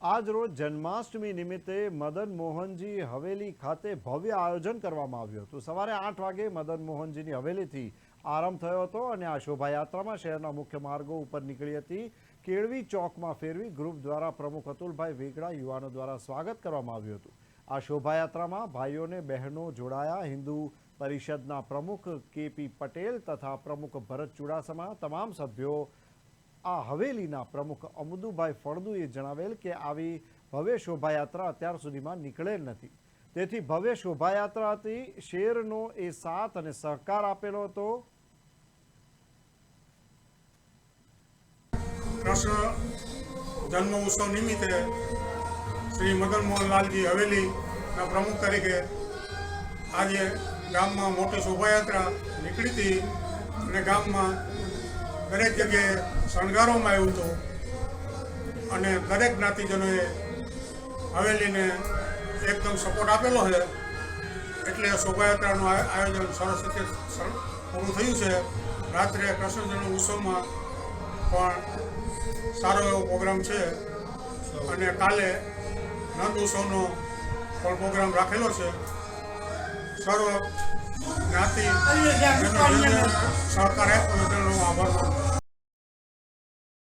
આજ રોજ જન્માષ્ટમી નિમિત્તે મદન મોહનજી હવેલી ખાતે ભવ્ય આયોજન કરવામાં આવ્યું હતું. સવારે આઠ વાગે મદન મોહનજીની હવેલીથી આરંભ થયો હતો અને આ શોભાયાત્રામાં શહેરના મુખ્ય માર્ગો ઉપર નીકળી હતી. કેળવી ચોકમાં ફેરવી ગ્રુપ દ્વારા પ્રમુખ અતુલભાઈ વેગડા યુવાનો દ્વારા સ્વાગત કરવામાં આવ્યું હતું. આ શોભાયાત્રામાં ભાઈઓને બહેનો જોડાયા. હિન્દુ પરિષદના પ્રમુખ કેપી પટેલ તથા પ્રમુખ ભરત ચુડાસમા, તમામ સભ્યો આ હવેલીના પ્રમુખ અમદુભાઈ ફળદુએ જણાવેલ કે આવી ભવ્ય શોભાયાત્રા અત્યાર સુધીમાં નીકળેલ નથી. તેથી ભવ્ય શોભાયાત્રા હતી શેરનો એ સાથ અને સહકાર આપેલો હતો. કૃષ્ણ જન્મ ઉત્સવ નિમિત્તે શ્રી મદન મોહનલાલજી હવેલીના પ્રમુખ તરીકે આજે ગામમાં મોટી શોભાયાત્રા નીકળી હતી અને ગામમાં દરેક જગ્યાએ શણગારવામાં આવ્યું હતું. અને દરેક જ્ઞાતિજનોએ હવેલીને એકદમ સપોર્ટ આપેલો છે. એટલે શોભાયાત્રાનું આયોજન સરસ રીતે પૂરું થયું છે. રાત્રે કૃષ્ણ જન્મ ઉત્સવમાં પણ સારો એવો પ્રોગ્રામ છે. અને કાલે નંદ ઉત્સવનો પણ પ્રોગ્રામ રાખેલો છે. સર્વ જ્ઞાતિ સહકાર આપ્યો તેનો આભાર.